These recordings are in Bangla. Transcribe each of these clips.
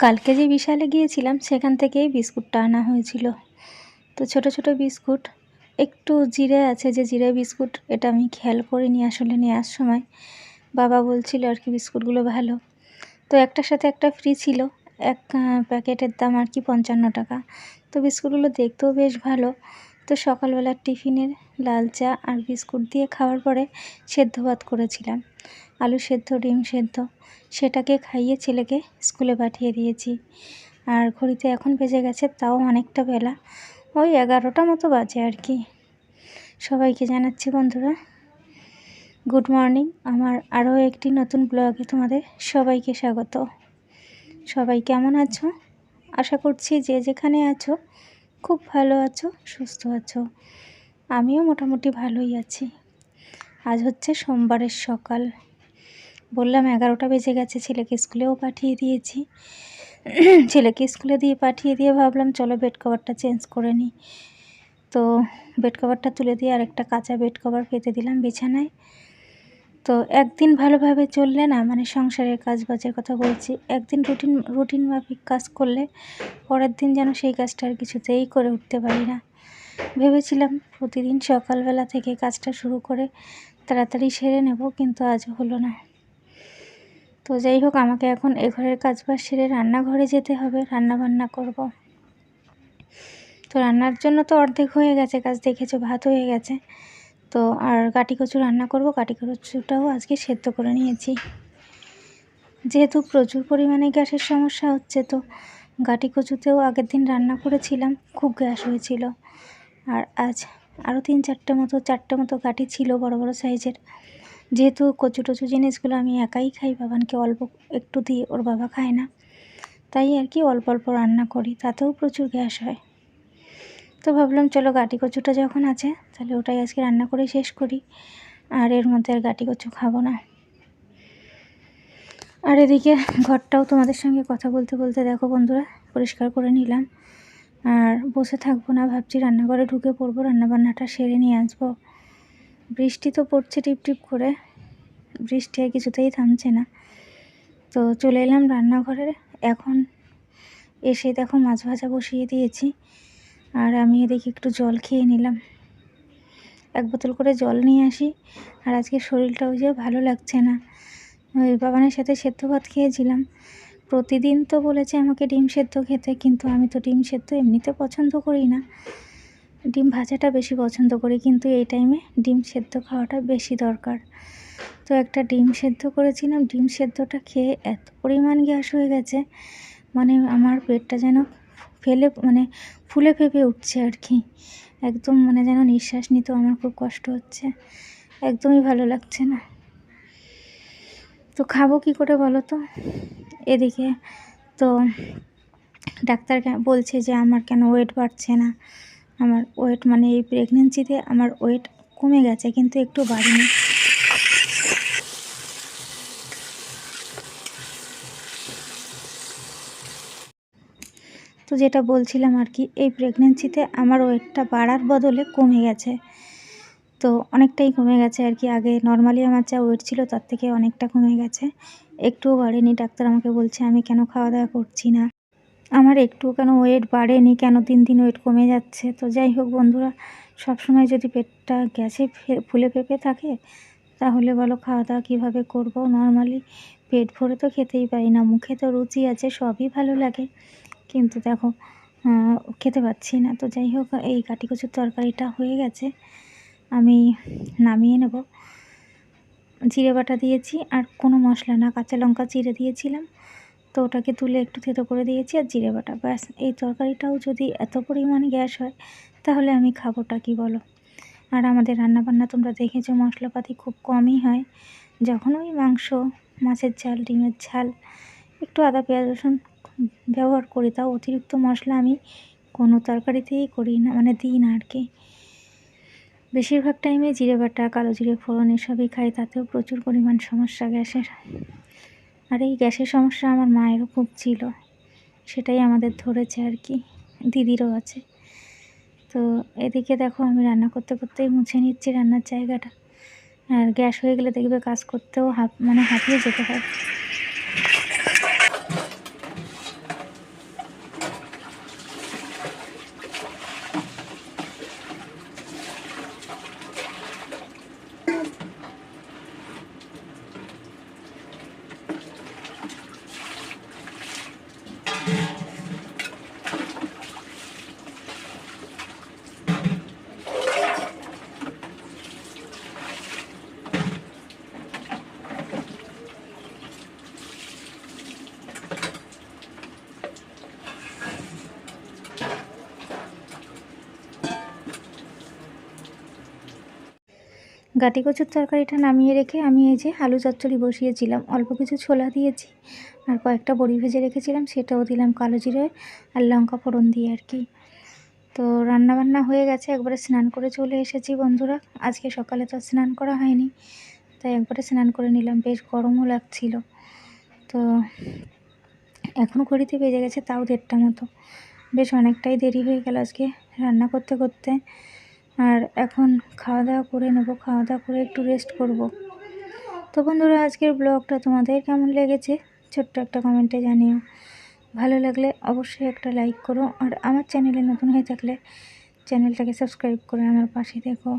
কালকে যে বিশালে গিয়েছিলাম, সেখান থেকেই বিস্কুটটা আনা হয়েছিল। তো ছোট ছোট বিস্কুট, একটু জিরে আছে যে জিরে বিস্কুট, এটা আমি খেয়াল করিনি আসলে নেওয়ার সময়। বাবা বলছিল আর কি বিস্কুটগুলো ভালো। তো একটার সাথে একটা ফ্রি ছিল, এক প্যাকেটের দাম আর কি পঞ্চান্ন টাকা। তো বিস্কুটগুলো দেখতেও বেশ ভালো। তো সকালবেলার টিফিনের লাল চা আর বিস্কুট দিয়ে খাওয়ার পরে সেদ্ধ ভাত করেছিলাম। আলু সেদ্ধ, ডিম সেদ্ধ, সেটাকে খাইয়ে ছেলেকে স্কুলে পাঠিয়ে দিয়েছি। আর ঘড়িতে এখন বেজে গেছে তাও অনেকটা বেলা। ওই এগারোটা মতো বাজে আর কি। সবাইকে জানাচ্ছি বন্ধুরা, গুড মর্নিং। আমার আরও একটি নতুন ব্লগে তোমাদের সবাইকে স্বাগত। সবাই কেমন আছো? আশা করছি যে যেখানে আছো খুব ভালো আছো, সুস্থ আছো? আমিও মোটামুটি ভালোই আছি। আজ হচ্ছে সোমবারের সকাল। বললাম এগারোটা বেজে গেছে, ছেলেকে স্কুলেও পাঠিয়ে দিয়েছি। ছেলেকে স্কুলে দিয়ে পাঠিয়ে দিয়ে ভাবলাম, চলো বেড কভারটা চেঞ্জ করে নিই। তো বেড কভারটা তুলে দিয়ে আরেকটা কাঁচা বেড কভার পেতে দিলাম বিছানায়। তো একদিন ভালোভাবে চললে না মানে সংসারের কাজ বাজের কথা বলছি, একদিন রুটিন রুটিন মাফিক কাজ করলে পরের দিন যেন সেই কাজটা আর কিছুতেই করে উঠতে পারি না। ভেবেছিলাম প্রতিদিন সকালবেলা থেকে কাজটা শুরু করে তাড়াতাড়ি সেরে নেব, কিন্তু আজ হলো না। তো যাই হোক, আমাকে এখন এ ঘরের কাজ বাজ সেরে রান্নাঘরে যেতে হবে রান্না বান্না করব। তো রান্নার জন্য তো অর্ধেক হয়ে গেছে, কাজ দেখেছ, ভাত হয়ে গেছে। তো আর কাটি কচু রান্না করব কাটি কচুটাও আজকে সেদ্ধ করে নিয়েছি। যেহেতু প্রচুর পরিমাণে গ্যাসের সমস্যা হচ্ছে, তো গাটি কচুতেও আগের দিন রান্না করেছিলাম, খুব গ্যাস হয়েছিল। আর আজ আরও তিন চারটে মতো চারটে মতো গাটি ছিল বড় বড় সাইজের। যেহেতু কচু টচু জিনিসগুলো আমি একাই খাই, বাবানকে অল্প একটু দিয়ে, ওর বাবা খায় না। তাই আর কি অল্প অল্প রান্না করি, তাতেও প্রচুর গ্যাস হয়। তো ভাবলাম, চলো গাটি কচুটা যখন আছে, তাহলে ওটাই আজকে রান্না করে শেষ করি। আর এর মধ্যে আর গাটি কচু খাব না। আর এদিকে ঘরটাও তোমাদের সঙ্গে কথা বলতে বলতে দেখো বন্ধুরা, পরিষ্কার করে নিলাম। আর বসে থাকব না, ভাবছি রান্নাঘরে ঢুকে পড়ব, রান্নাবান্নাটা সেরে নিয়ে আসব। বৃষ্টি তো পড়ছে টিপ টিপ করে, বৃষ্টি আর কিছুতেই থামছে না। তো চলে এলাম রান্নাঘরে। এখন এসে দেখো মাছ ভাজা বসিয়ে দিয়েছি। আর আমি এদিকে একটু জল খেয়ে নিলাম। এক বোতল করে জল নিয়ে আসি। আর আজকে শরীরটাও যে ভালো লাগছে না। ওই বাবানের সাথে সেদ্ধ ভাত খেয়েছিলাম। প্রতিদিন তো বলেছে আমাকে ডিম সেদ্ধ খেতে, কিন্তু আমি তো ডিম সেদ্ধ এমনিতে পছন্দ করি না। ডিম ভাজাটা বেশি পছন্দ করি, কিন্তু এই টাইমে ডিম সেদ্ধ খাওয়াটা বেশি দরকার। তো একটা ডিম সেদ্ধ করেছিলাম। ডিম সেদ্ধটা খেয়ে এত পরিমাণ গ্যাস হয়ে গেছে। মানে আমার পেটটা যেন ফেলে মানে ফুলে ফেপে উঠছে আর কি। একদম মানে যেন নিঃশ্বাস নিতেও আমার খুব কষ্ট হচ্ছে। একদমই ভালো লাগছে না। তো খাব কী করে বলো তো? এদিকে তো ডাক্তার বলছে যে আমার কেন ওয়েট বাড়ছে না। আমার ওয়েট মানে এই প্রেগনেন্সিতে আমার ওয়েট কমে গেছে, কিন্তু একটু বাড়েনি। তো যেটা বলছিলাম আর কি, এই প্রেগনেন্সিতে আমার ওয়েটটা বাড়ার বদলে কমে গেছে। তো অনেকটাই কমে গেছে আর কি, আগে নর্মালি আমার যা ওয়েট ছিল তার থেকে অনেকটা কমে গেছে। একটুও বাড়েনি, ডাক্তার আমাকে বলছে, আমি কেন খাওয়া দাওয়া করছি না? আমার একটু কেন ওয়েট বাড়েনি, কেন দিন দিন ওয়েট কমে যাচ্ছে? তো যাই হোক বন্ধুরা, সবসময় যদি পেটটা গ্যাসে ফুলে পেঁপে থাকে, তাহলে বলো খাওয়া দাওয়া কীভাবে করব? নর্মালি পেট ভরে তো খেতেই পারি না, মুখে তো রুচি আছে, সবই ভালো লাগে। কিন্তু দেখো খেতে পাচ্ছি না। তো যাই হোক, এই কাটি কচুর তরকারিটা হয়ে গেছে। আমি নামিয়ে নেব। জিরে বাটা দিয়েছি আর কোনো মশলা না, কাঁচা লঙ্কা চিড়ে দিয়েছিলাম। তো ওটাকে তুলে একটু থেতো করে দিয়েছি আর জিরে বাটা। ব্যাস, এই তরকারিটাও যদি এত পরিমাণ গ্যাস হয়, তাহলে আমি খাবোটা কি বলো? আর আমাদের রান্নাবান্না তোমরা দেখেছ, মশলাপাতি খুব কমই হয়। যখন ওই মাংস, মাছের ঝাল, ডিমের ঝাল, একটু আদা, পেঁয়াজ, রসুন ব্যবহার করি, তাও অতিরিক্ত মশলা আমি কোনো তরকারিতেই করি না মানে দিই না আর কি বেশিরভাগ টাইমে জিরে বাটা, কালো জিরে ফোড়ন এসবই খাই, তাতেও প্রচুর পরিমাণ সমস্যা গ্যাসের। আর এই গ্যাসের সমস্যা আমার মায়েরও খুব ছিল, সেটাই আমাদের ধরেছে আর কি দিদিরও আছে। তো এদিকে দেখো আমি রান্না করতে করতেই মুছে নিচ্ছি রান্নার জায়গাটা। আর গ্যাস হয়ে গেলে দেখবে কাজ করতেও হাফ মানে হাঁপিয়ে যেতে হয়। গাটি কচুর তরকারিটা নামিয়ে রেখে আমি এই যে আলু চচ্চড়ি বসিয়েছিলাম, অল্প কিছু ছোলা দিয়েছি আর কয়েকটা বড়ি ভেজে রেখেছিলাম, সেটাও দিলাম কালো জিরে আর লঙ্কা ফোড়ন দিয়ে আর কি। তো রান্নাবান্না হয়ে গেছে, একবারে স্নান করে চলে এসেছি বন্ধুরা। আজকে সকালে তো স্নান করা হয়নি, তাই একবারে স্নান করে নিলাম, বেশ গরমও লাগছিল। তো এখন ঘড়িতে বেজে গেছে তাও দেড়টা মতো, বেশ অনেকটাই দেরি হয়ে গেল আজকে রান্না করতে করতে। আর এখন খাওয়া দাওয়া করে নেব খাওয়া দাওয়া করে একটু রেস্ট করব। তো বন্ধুরা, আজকের ব্লগটা তোমাদের কেমন লেগেছে? ছোট্ট একটা কমেন্টে জানিও। ভালো লাগলে অবশ্যই একটা লাইক করো আর আমার চ্যানেলে নতুন হয়ে থাকলে চ্যানেলটাকে সাবস্ক্রাইব করে আমার পাশে থেকো।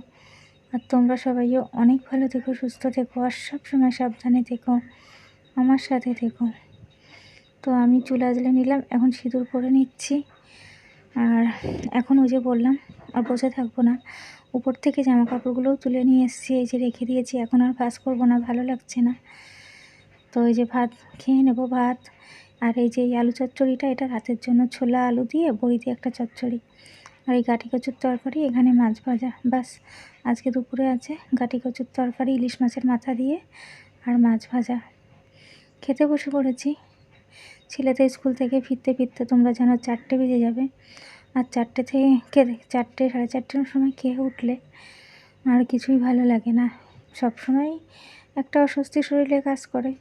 আর তোমরা সবাইও অনেক ভালো থেকো, সুস্থ থেকো আর সব সময় সাবধানে থেকো, আমার সাথে থেকো। তো আমি চুল আজলে নিলাম, এখন সিঁদুর পরে নিচ্ছি। আর এখন ওই যে বললাম আর বসে থাকব না। উপর থেকে জামা কাপড়গুলোও তুলে নিয়ে এসেছি, এই যে রেখে দিয়েছি। এখন আর কাজ করব না, ভালো লাগছে না। তো এই যে ভাত খেয়ে নেব, ভাত। আর এই যে আলু চচ্চড়িটা, এটা রাতের জন্য ছোলা আলু দিয়ে, বড়ি দিয়ে একটা চচ্চড়ি। আর এই গাঠি কচুর তরকারি, এখানে মাছ ভাজা। বাস আজকে দুপুরে আছে গাঠি কচুর তরকারি, ইলিশ মাছের মাথা দিয়ে আর মাছ ভাজা। খেতে বসে পড়েছি। ছেলে তো স্কুল থেকে ফিরতে ফিরতে তোমরা জানো চারটে বেজে যাবে। আর চারটে থেকে চারটে, সাড়ে চারটের সময় খেয়ে উঠলে? আর কিছুই ভালো লাগে না। সব সময় একটা অস্বস্তি শরীরে কাজ করে,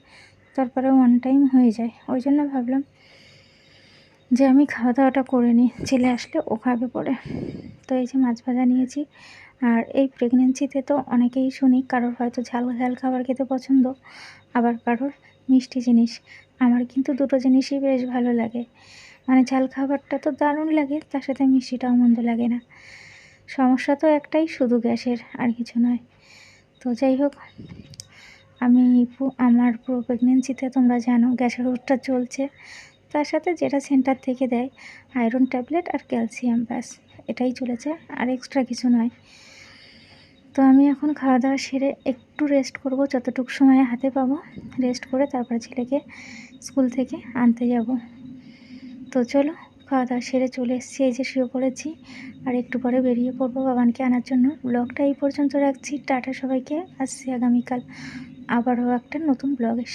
তারপরে ওয়ান টাইম হয়ে যায়। ওই জন্য ভাবলাম যে আমি খাওয়া দাওয়াটা করে নিই। ছেলে আসলে ও খাবে পরে। তো এই যে মাছ ভাজা নিয়েছি। আর এই প্রেগনেন্সিতে তো অনেকেই শুনি, কারোর হয়তো ঝাল ঝাল খাবার খেতে পছন্দ, আবার কারোর মিষ্টি জিনিস। আমার কিন্তু দুটো জিনিসই বেশ ভালো লাগে। মানে ঝাল খাবারটা তো দারুণ লাগে, তার সাথে মিষ্টিটাও মন্দ লাগে না। সমস্যা তো একটাই, শুধু গ্যাসের, আর কিছু নয়। তো যাই হোক, আমি আমার পুরো প্রেগনেন্সিতে তোমরা জানো, গ্যাসের ওষুধটা চলছে। তার সাথে যেটা সেন্টার থেকে দেয় আয়রন ট্যাবলেট আর ক্যালসিয়াম ব্যাস, এটাই চলেছে, আর এক্সট্রা কিছু নয়। তো আমি এখন খাওয়া দাওয়া সেরে একটু রেস্ট করব, যতটুকু সময় হাতে পাবো রেস্ট করে তারপরে ছেলেকে স্কুল থেকে আনতে যাব। তো চলো, খাওয়া দাওয়া সেরে চলে এসেছি, এই যে শুয়ে পড়েছি। আর একটু পরে বেরিয়ে পড়ব বাবানকে আনার জন্য। ব্লগটা এই পর্যন্ত রাখছি। টাটা সবাইকে, আসছি আগামীকাল। আবারও একটা নতুন ব্লগের